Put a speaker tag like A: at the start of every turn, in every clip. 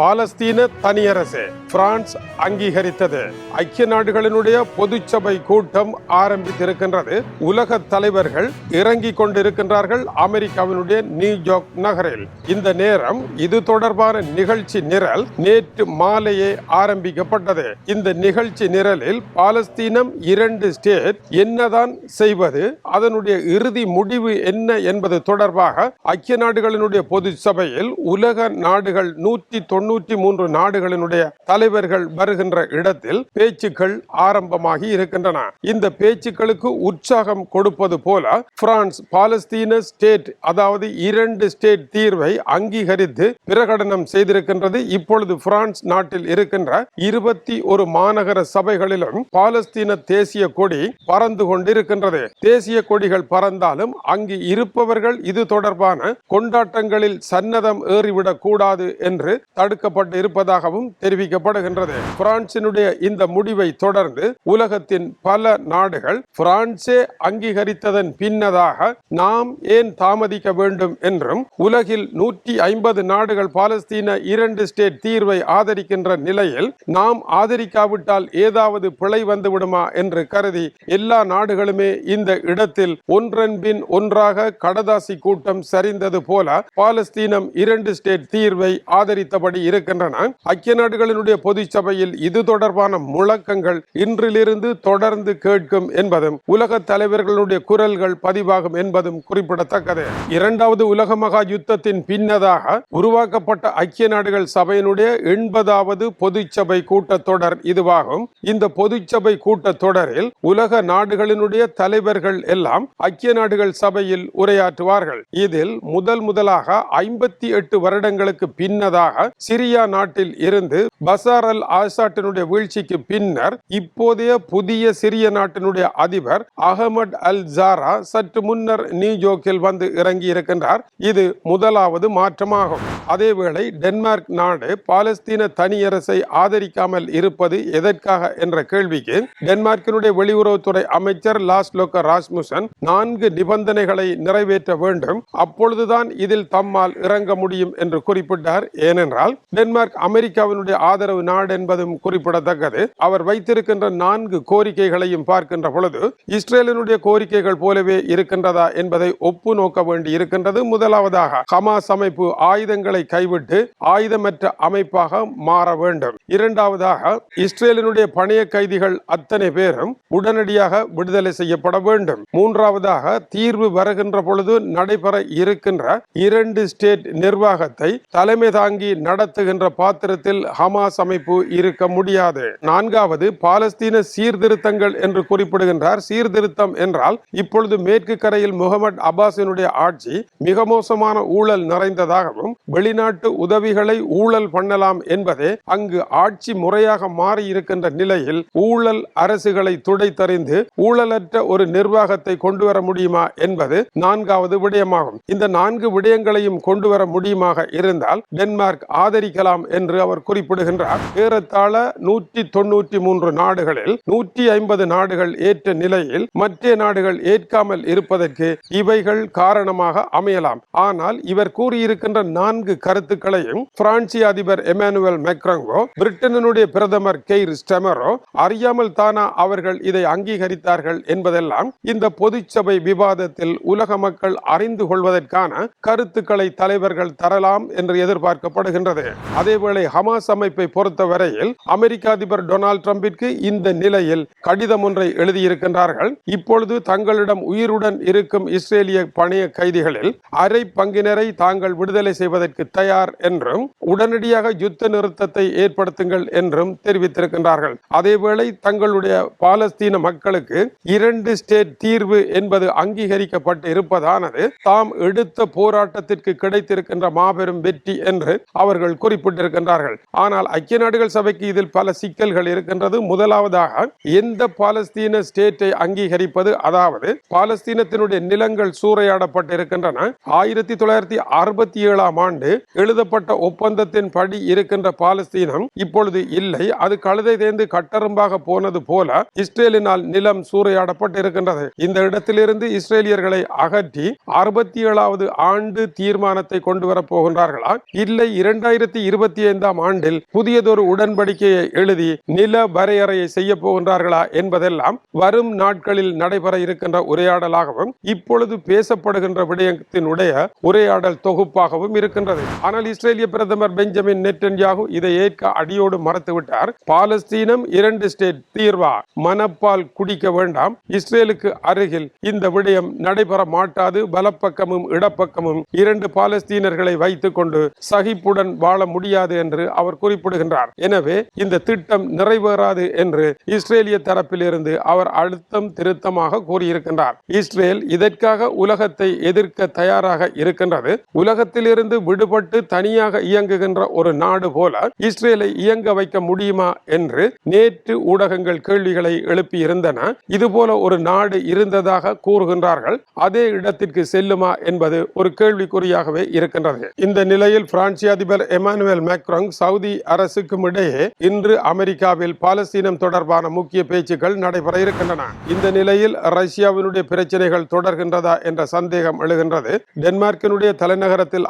A: பாலஸ்தீன தனியரசு France அங்கீகரித்தது. ஐக்கிய நாடுகளினுடைய பொதுச்சபை கூட்டம் ஆரம்பித்திருக்கின்றது. உலக தலைவர்கள் இறங்கிக் கொண்டிருக்கின்றார்கள் அமெரிக்காவினுடைய நியூயார்க் நகரில். இந்த நேரம் இது தொடர்பான நிகழ்ச்சி நிரல் நேற்று மாலையே ஆரம்பிக்கப்பட்டது. இந்த நிகழ்ச்சி நிரலில் பாலஸ்தீனம் இரண்டு ஸ்டேட் என்னதான் செய்வது அதனுடைய இறுதி முடிவு என்ன என்பது தொடர்பாக ஐக்கிய நாடுகளினுடைய பொது சபையில் உலக நாடுகள் நூற்றி தொன்னூற்றி மூன்று நாடுகளினுடைய தலைவர்கள் வருகின்ற இடத்தில் பேச்சுக்கள் ஆரம்பமாகி இருக்கின்றன. இந்த பேச்சுக்களுக்கு உற்சாகம் கொடுப்பது போல பிரான்ஸ் பாலஸ்தீன ஸ்டேட் அதாவது இரண்டு ஸ்டேட் தீர்வை அங்கீகரித்து பிரகடனம் செய்திருக்கின்றது. இப்பொழுது பிரான்ஸ் நாட்டில் இருக்கின்ற இருபத்தி ஒரு மாநகர சபைகளிலும் பாலஸ்தீன தேசிய கொடி பறந்து கொண்டிருக்கின்றது. தேசிய கொடிகள் பறந்தாலும் அங்கு இருப்பவர்கள் இது தொடர்பான கொண்டாட்டங்களில் சன்னதம் ஏறிவிடக் கூடாது என்று தடுக்கப்பட்டு இருப்பதாகவும் தெரிவிக்கப்படுகின்றது. பிரான்சினுடைய இந்த முடிவை தொடர்ந்து உலகத்தின் பல நாடுகள் பிரான்சே அங்கீகரித்ததன் பின்னதாக நாம் ஏன் தாமதிக்க வேண்டும் என்றும் உலகில் நூற்றி ஐம்பது நாடுகள் பாலஸ்தீன இரண்டு ஸ்டேட் தீர்வை ஆதரிக்கின்ற நிலையில் நாம் ஆதரிக்காவிட்டால் ஏதாவது பிழை வந்துவிடுமா என்று கருதி எல்லா நாடுகளுமே இந்த இடத்தில் ஒன்றன்பின் ஒன்றாக கடதாசி கூட்டம் சரிந்தது போல பாலஸ்தீனம் இரண்டு ஸ்டேட் தீர்வை ஆதரித்தபடி இருக்கின்றன. ஐக்கிய நாடுகளினுடைய பொதுச் சபையில் இது தொடர்பான முழக்கங்கள் இன்றிலிருந்து தொடர்ந்து கேட்கும் என்பதும் உலக தலைவர்களுடைய குரல்கள் பதிவாகும் என்பதும் குறிப்பிடத்தக்கது. இரண்டாவது உலக மகா யுத்தத்தின் பின்னதாக உருவாக்கப்பட்ட ஐக்கிய நாடுகள் சபையினுடைய எண்பதாவது பொதுச்சபை கூட்டத்தொடர் இதுவாகும். இந்த பொதுச்சபை கூட்டத்தொடரில் உலக நாடுகளினுடைய தலைவர்கள் எல்லாம் ஐக்கிய நாடுகள் சபையில் உரையாற்றுவார்கள். இதில் முதல் முதலாக ஐம்பத்தி எட்டு வருடங்களுக்கு பின்னதாக சிரியா நாட்டில் இருந்து பசார் அல் ஆசாட்டினுடைய வீழ்ச்சிக்கு பின்னர் இப்போதைய புதிய சிரிய நாட்டினுடைய அதிபர் அகமது அல் ஜாரா சற்று முன்னர் நியூயோர்க்கில் வந்து இறங்கி இருக்கின்றார். இது முதலாவது மாற்றமாகும். அதேவேளை டென்மார்க் நாடு பாலஸ்தீன தனியரசை ஆதரிக்காமல் இருப்பது எதற்காக என்ற கேள்விக்கு டென்மார்க்கினுடைய வெளியுறவுத்துறை அமைச்சர் லாஸ்லோக்க ராஸ்முசன் நான்கு நிபந்தனைகளை நிறைவேற்ற வேண்டும். அப்பொழுதுதான் இதில் தம்மால் இறங்க முடியும் என்று குறிப்பிட்டார். ஏனென்றால் டென்மார்க் அமெரிக்காவினுடைய ஆதரவு நாடு என்பதும் குறிப்பிடத்தக்கது. அவர் வைத்திருக்கின்ற நான்கு கோரிக்கைகளையும் பார்க்கின்ற பொழுது இஸ்ரேலினுடைய கோரிக்கைகள் போலவே இருக்கின்றதா என்பதை ஒப்பு நோக்க வேண்டி இருக்கின்றது. முதலாவதாக ஹமாஸ் அமைப்பு ஆயுதங்களை கைவிட்டு ஆயுதமற்ற அமைப்பாக மாற வேண்டும். இரண்டாவதாக இஸ்ரேலினுடைய பணைய கைதிகள் அத்தனை பேரும் உடனடியாக விடுதலை செய்யப்பட வேண்டும். மூன்றாவதாக தீர்வு வருகின்ற பொழுது நடைபெற இருக்கின்ற இரண்டு ஸ்டேட் நிர்வாகத்தை தலைமை தாங்கி நடத்த நடத்துகின்ற பாத்திரத்தில் ஹமாஸ் அமைப்பு இருக்க முடியாது. நான்காவது பாலஸ்தீன சீர்திருத்தங்கள் என்று குறிப்பிடுகின்றார். சீர்திருத்தம் என்றால் இப்பொழுது மேற்கு கரையில் முகமது அப்பாஸினுடைய ஆட்சி மிக மோசமான ஊழல் நிறைந்ததாகவும் வெளிநாட்டு உதவிகளை ஊழல் பண்ணலாம் என்பதே அங்கு ஆட்சி முறையாக மாறி இருக்கின்ற நிலையில் ஊழல் அரசுகளை துடைத்தறிந்து ஊழலற்ற ஒரு நிர்வாகத்தை கொண்டு வர முடியுமா என்பது நான்காவது விடயமாகும். இந்த நான்கு விடயங்களையும் கொண்டு வர முடியுமாக இருந்தால் டென்மார்க் ஆதரிக்கலாம் என்று அவர் குறிப்பிடுகின்றார். ஏறத்தாழ நூற்றி தொன்னூற்றி மூன்று நாடுகளில் நூற்றி ஐம்பது நாடுகள் ஏற்ற நிலையில் மற்ற நாடுகள் ஏற்காமல் இருப்பதற்கு இவைகள் காரணமாக அமையலாம். ஆனால் இவர் கூறியிருக்கின்ற நான்கு கருத்துக்களையும் பிரான்சிய அதிபர் எமானுவல் மெக்ரங்கோ பிரிட்டனுடைய பிரதமர் கெய்ர் ஸ்டெமரோ அறியாமல் தானா அவர்கள் இதை அங்கீகரித்தார்கள் என்பதெல்லாம் இந்த பொதுச்சபை விவாதத்தில் உலக மக்கள் அறிந்து கொள்வதற்கான கருத்துக்களை தலைவர்கள் தரலாம் என்று எதிர்பார்க்கப்படுகின்றது. அதேவேளை ஹமாஸ் அமைப்பை பொறுத்தவரையில் அமெரிக்க அதிபர் டொனால்ட் டிரம்பிற்கு இந்த நிலையில் கடிதம் ஒன்றை எழுதியிருக்கின்றார்கள். இப்பொழுது தங்களிடம் உயிருடன் இருக்கும் இஸ்ரேலிய பணைய கைதிகளில் அரை பங்கினரை தாங்கள் விடுதலை செய்வதற்கு தயார் என்றும் உடனடியாக யுத்த நிறுத்தத்தை ஏற்படுத்துங்கள் என்றும் தெரிவித்திருக்கின்றார்கள். அதேவேளை தங்களுடைய பாலஸ்தீன மக்களுக்கு இரண்டு ஸ்டேட் தீர்வு என்பது அங்கீகரிக்கப்பட்டு இருப்பதானது தாம் எடுத்த போராட்டத்திற்கு கிடைத்திருக்கின்ற மாபெரும் வெற்றி என்று அவர்கள் குறிப்பிட்டிருக்கின்றார்கள். ஆனால் ஐக்கிய நாடுகள் சபைக்கு இதில் பல சிக்கல்கள் இருக்கின்றது. முதலாவதாக எந்த பாலஸ்தீன ஸ்டேட்டை அங்கீகரிப்பது? அதாவது பாலஸ்தீனத்தினுடைய நிலங்கள் சூறையாடப்பட்டிருக்கின்றன. ஆயிரத்தி தொள்ளாயிரத்தி அறுபத்தி ஏழாம் ஆண்டு எழுதப்பட்ட ஒப்பந்தத்தின் படி இருக்கின்ற பாலஸ்தீனம் இப்பொழுது இல்லை. அது கழுதை தேர்ந்து கட்டரும்பாக போனது போல இஸ்ரேலினால் நிலம் சூறையாடப்பட்டிருக்கின்றது. இந்த இடத்திலிருந்து இஸ்ரேலியர்களை அகற்றி அறுபத்தி ஏழாவது ஆண்டு தீர்மானத்தை கொண்டு வரப் போகின்றார்களா? இல்லை இரண்டாயிரத்தி இருபத்தி ஐந்தாம் ஆண்டில் புதியதொரு உடன்படிக்கையை எழுதி நில வரையறையை செய்ய போகின்றார்களா என்பதெல்லாம் வரும் நாட்களில் நடைபெற இருக்கின்ற உரையாடலாகவும் இப்பொழுது பேசப்படுகின்ற விடயத்தினுடைய உரையாடல் தொகுப்பாகவும் இருக்கின்றது. ஆனால் இஸ்ரேலிய பிரதமர் பெஞ்சமின் நெட்டன்யாகு இதை ஏற்க அடியோடு மறுத்துவிட்டார் பாலஸ்தீனம் இரண்டு ஸ்டேட் தீர்வா மனப்பால் குடிக்க வேண்டாம். இஸ்ரேலுக்கு அருகில் இந்த விடயம் நடைபெற மாட்டாது. வலப்பக்கமும் இடப்பக்கமும் இரண்டு பாலஸ்தீனர்களை வைத்துக் கொண்டு சகிப்புடன் வாழ முடியாது என்று அவர் குறிப்பிடுகின்றார். எனவே இந்த திட்டம் நிறைவேறாது என்று இஸ்ரேலிய தரப்பிலிருந்து அவர் அழுத்தம் திருத்தமாக கூறியிருக்கின்றார். இஸ்ரேல் இதற்காக உலகத்தை எதிர்க்க தயாராக இருக்கின்றது. உலகத்திலிருந்து விடு பாடுபட்டு தனியாக இயங்குகின்ற ஒரு நாடு போல இஸ்ரேலை இயங்க வைக்க முடியுமா என்று நேற்று ஊடகங்கள் கேள்விகளை எழுப்பி இருந்தன இதுபோல ஒரு நாடு இருந்ததாக கூறுகின்றார்கள். அதே இடத்திற்கு செல்லுமா என்பது ஒரு கேள்விக்குறியாகவே இருக்கின்றது. இந்த நிலையில் பிரான்சி அதிபர் எமானுவேல் மேக்ரோங் சவுதி அரசுக்கும் இடையே இன்று அமெரிக்காவில் பாலஸ்தீனம் தொடர்பான முக்கிய பேச்சுக்கள் நடைபெற இருக்கின்றன. இந்த நிலையில் ரஷ்யாவினுடைய பிரச்சனைகள் தொடர்கின்றதா என்ற சந்தேகம் எழுகின்றது. டென்மார்க்கினுடைய தலைநகரத்தில்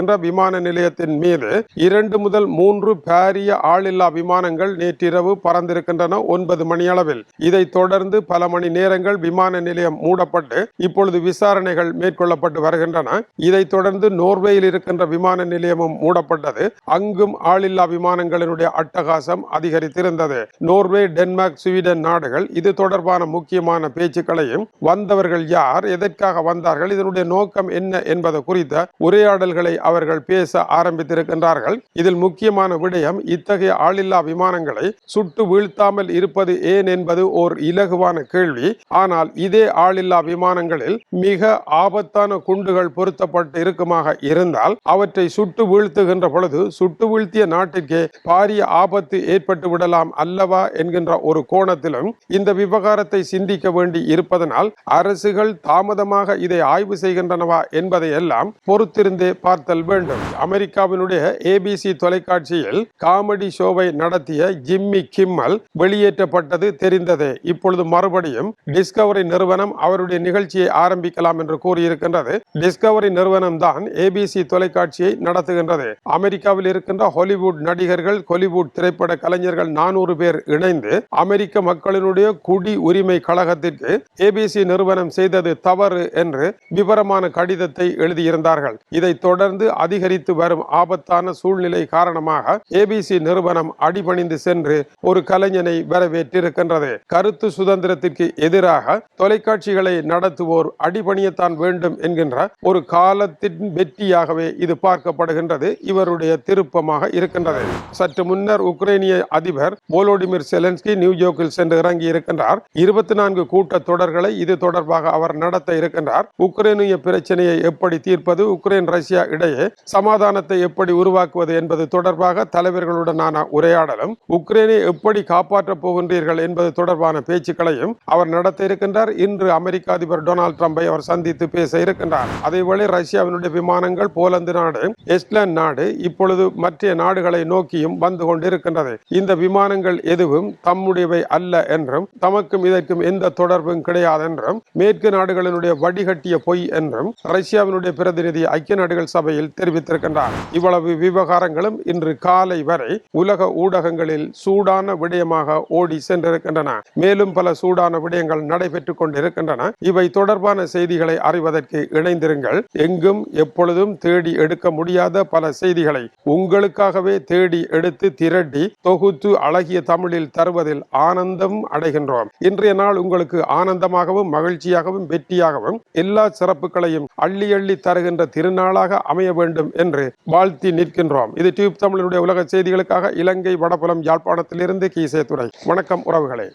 A: இருக்கின்ற விமான நிலையத்தின் மீது இரண்டு முதல் மூன்று பாரிய ஆளில்லா விமானங்கள் நேற்றிரவு பறந்திருக்கின்றன ஒன்பது மணி அளவில் இதைத் தொடர்ந்து பல மணி நேரங்கள் விமான நிலையம் மூடப்பட்டு இப்பொழுது விசாரணைகள் மேற்கொள்ளப்பட்டு வருகின்றன. இதைத் தொடர்ந்து நோர்வேயில் இருக்கின்ற விமான நிலையமும் மூடப்பட்டது. அங்கும் ஆளில்லா விமானங்களினுடைய அட்டகாசம் அதிகரித்திருந்தது. நோர்வே டென்மார்க் ஸ்வீடன் நாடுகள் இது தொடர்பான முக்கியமான பேச்சுக்களையும் வந்தவர்கள் யார் எதற்காக வந்தார்கள் இதனுடைய நோக்கம் என்ன என்பது குறித்த உரையாடல்களை அவர்கள் பேச ஆரம்பித்திருக்கின்றார்கள். இதில் முக்கியமான விடயம் இத்தகைய ஆளில்லா விமானங்களை சுட்டு வீழ்த்தாமல் இருப்பது ஏன் என்பது ஓர் இலகுவான கேள்வி. ஆனால் இதே ஆளில்லா விமானங்களில் மிக ஆபத்தான குண்டுகள் பொருத்தப்பட்டு இருக்குமாக இருந்தால் அவற்றை சுட்டு வீழ்த்துகின்ற பொழுது சுட்டு வீழ்த்திய நாட்டிற்கே பாரிய ஆபத்து ஏற்பட்டு விடலாம் அல்லவா என்கின்ற ஒரு கோணத்திலும் இந்த விவகாரத்தை சிந்திக்க வேண்டி இருப்பதனால் அரசுகள் தாமதமாக இதை ஆய்வு செய்கின்றனவா என்பதை எல்லாம் பொறுத்திருந்தே பார்த்தல் வேண்டும். அமெரிக்காவினுடைய ஏபிசி தொலைக்காட்சியில் காமெடி ஷோவை நடத்திய ஜிம்மி கிம்மல் வெளியேற்றப்பட்டது தெரிந்ததே. இப்பொழுது மறுபடியும் டிஸ்கவரி நிறுவனம் அவருடைய நிகழ்ச்சியை ஆரம்பிக்கலாம் என்று கூறியிருக்கின்றது. டிஸ்கவரி நிறுவனம் தான் ஏபிசி தொலைக்காட்சியை நடத்துகின்றது. அமெரிக்காவில் இருக்கின்ற ஹாலிவுட் நடிகர்கள் ஹாலிவுட் திரைப்பட கலைஞர்கள் நானூறு பேர் இணைந்து அமெரிக்க மக்களினுடைய குடி உரிமை கழகத்திற்கு ஏபிசி நிறுவனம் செய்தது தவறு என்று விவரமான கடிதத்தை எழுதியிருந்தார்கள். இதைத் தொடர்ந்து அதிகரித்து வரும் ஆபத்தான சூழ்நிலை காரணமாக ஏபிசி நிறுவனம் அடிபணிந்து சென்று ஒரு கலைஞனை வரவேற்றிருக்கின்றது. கருத்து சுதந்திரத்திற்கு எதிராக தொலைக்காட்சிகளை நடத்துவோர் அடிபணியத்தான் வேண்டும் என்கின்ற ஒரு காலத்தின் வெற்றியாகவே இது பார்க்கப்படுகின்றது. இவருடைய திருப்பமாக இருக்கின்றது. சற்று முன்னர் உக்ரைனிய அதிபர் போலோடிமிர் செலன்ஸ்கி நியூயார்க்கில் சென்று இறங்கி இருக்கின்றார். இருபத்தி நான்கு கூட்ட தொடர்களை இது தொடர்பாக அவர் நடத்த இருக்கின்றார். உக்ரைனிய பிரச்சனையை எப்படி தீர்ப்பது? உக்ரைன் ரஷ்யா இடையே சமாதானத்தை எப்படி உருவாக்குவது என்பது தொடர்பாக தலைவர்களுடனான உரையாடலும் உக்ரைனை எப்படி காப்பாற்றப் போகின்றீர்கள் என்பது தொடர்பான பேச்சுக்களையும் அவர் நடத்த இருக்கின்றார். இன்று அமெரிக்க அதிபர் டொனால்ட் ட்ரம்பை அவர் சந்தித்து பேச இருக்கின்றார். அதேவேளை ரஷ்யாவினுடைய விமானங்கள் போலந்து நாடு எஸ்லாந்து நாடு இப்பொழுது மற்ற நாடுகளை நோக்கியும் வந்து கொண்டிருக்கின்றது. இந்த விமானங்கள் எதுவும் தம்முடையவை அல்ல என்றும் தமக்கும் இதற்கும் எந்த தொடர்பும் கிடையாது என்றும் மேற்கு நாடுகளினுடைய வடிகட்டிய பொய் என்றும் ரஷ்யாவினுடைய பிரதிநிதி ஐக்கிய நாடுகள் சபையில் தெரிவித்திருக்கின்றார். இவ்வளவு விவகாரங்களும் இன்று காலை வரை உலக ஊடகங்களில் சூடான விடயமாக ஓடி சென்றிருக்கின்றன. மேலும் பல சூடான விடயங்கள் நடைபெற்றுக் கொண்டிருக்கின்றன. இவை தொடர்பான செய்திகளை அறிவதற்கு இணைந்திருங்கள். எங்கும் எப்பொழுதும் தேடி எடுக்க முடியாத பல செய்திகளை உங்களுக்காகவே தேடி எடுத்து திரட்டி தொகுத்து அழகிய தமிழில் தருவதில் ஆனந்தம் அடைகின்றோம். இன்றைய நாள் உங்களுக்கு ஆனந்தமாகவும் மகிழ்ச்சியாகவும் வெற்றியாகவும் எல்லா சிறப்புகளையும் அள்ளி அள்ளி தருகின்ற திருநாளாக அமைய வேண்டும் என்று வாழ்த்தி நிற்கின்றோம். இது டியூப் தமிழனுடைய உலக செய்திகளுக்காக இலங்கை வடபுலம் யாழ்ப்பாணத்திலிருந்து கீசே துறை வணக்கம் உறவுகளே.